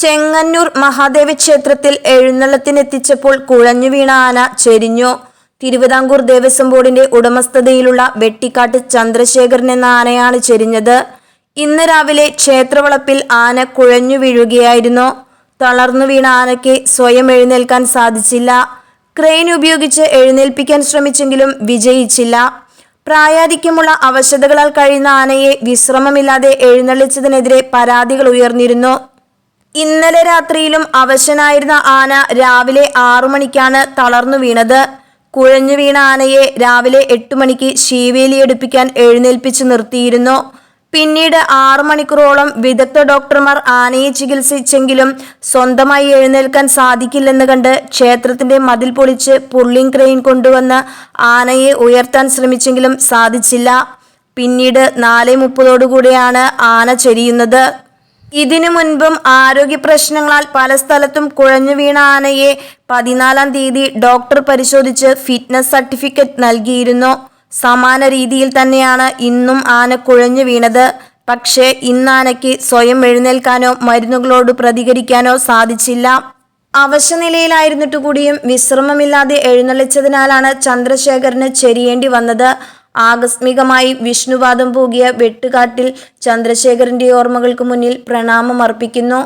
ചെങ്ങന്നൂർ മഹാദേവ ക്ഷേത്രത്തിൽ എഴുന്നള്ളത്തിനെത്തിച്ചപ്പോൾ കുഴഞ്ഞു വീണ ആന ചെരിഞ്ഞു. തിരുവിതാംകൂർ ദേവസ്വം ബോർഡിന്റെ ഉടമസ്ഥതയിലുള്ള വെട്ടിക്കാട്ട് ചന്ദ്രശേഖരൻ എന്ന ആനയാണ് ചെരിഞ്ഞത്. ഇന്ന് രാവിലെ ക്ഷേത്രവളപ്പിൽ ആന കുഴഞ്ഞു വീഴുകയായിരുന്നു. തളർന്നു വീണ ആനയ്ക്ക് സ്വയം എഴുന്നേൽക്കാൻ സാധിച്ചില്ല. ക്രെയിൻ ഉപയോഗിച്ച് എഴുന്നേൽപ്പിക്കാൻ ശ്രമിച്ചെങ്കിലും വിജയിച്ചില്ല. പ്രായാധിക്യമുള്ള അവശതകളാൽ കഴിയുന്ന ആനയെ വിശ്രമമില്ലാതെ എഴുന്നള്ളിച്ചതിനെതിരെ പരാതികൾ ഉയർന്നിരുന്നു. ഇന്നലെ രാത്രിയിലും അവശനായിരുന്ന ആന രാവിലെ ആറു മണിക്കാണ് തളർന്നു വീണത്. കുഴഞ്ഞു വീണ ആനയെ രാവിലെ എട്ടു മണിക്ക് ശീവേലി എടുപ്പിക്കാൻ എഴുന്നേൽപ്പിച്ച് നിർത്തിയിരുന്നു. പിന്നീട് ആറു മണിക്കൂറോളം വിദഗ്ധ ഡോക്ടർമാർ ആനയെ ചികിത്സിച്ചെങ്കിലും സ്വന്തമായി എഴുന്നേൽക്കാൻ സാധിക്കില്ലെന്ന് കണ്ട് ക്ഷേത്രത്തിന്റെ മതിൽ പൊളിച്ച് പുള്ളിംഗ് ക്രെയിൻ കൊണ്ടുവന്ന് ആനയെ ഉയർത്താൻ ശ്രമിച്ചെങ്കിലും സാധിച്ചില്ല. പിന്നീട് നാല് മുപ്പതോടുകൂടിയാണ് ആന ചെരിയുന്നത്. ഇതിനു മുൻപും ആരോഗ്യ പ്രശ്നങ്ങളാൽ പല സ്ഥലത്തും കുഴഞ്ഞു വീണ ആനയെ പതിനാലാം തീയതി ഡോക്ടർ പരിശോധിച്ച് ഫിറ്റ്നസ് സർട്ടിഫിക്കറ്റ് നൽകിയിരുന്നു. സമാന രീതിയിൽ തന്നെയാണ് ഇന്നും ആന കുഴഞ്ഞു വീണത്. പക്ഷേ ഇന്ന് ആനയ്ക്ക് സ്വയം എഴുന്നേൽക്കാനോ മരുന്നുകളോട് പ്രതികരിക്കാനോ സാധിച്ചില്ല. അവശനിലയിലായിരുന്നിട്ടു കൂടിയും വിശ്രമമില്ലാതെ എഴുന്നള്ളിച്ചതിനാലാണ് ചന്ദ്രശേഖരന് ചെരിയേണ്ടി വന്നത്. ആകസ്മികമായി വിഷ്ണുവാദം പൂകിയ വെട്ടുകാട്ടിൽ ചന്ദ്രശേഖരന്റെ ഓർമ്മകൾക്ക് മുന്നിൽ പ്രണാമം അർപ്പിക്കുന്നു.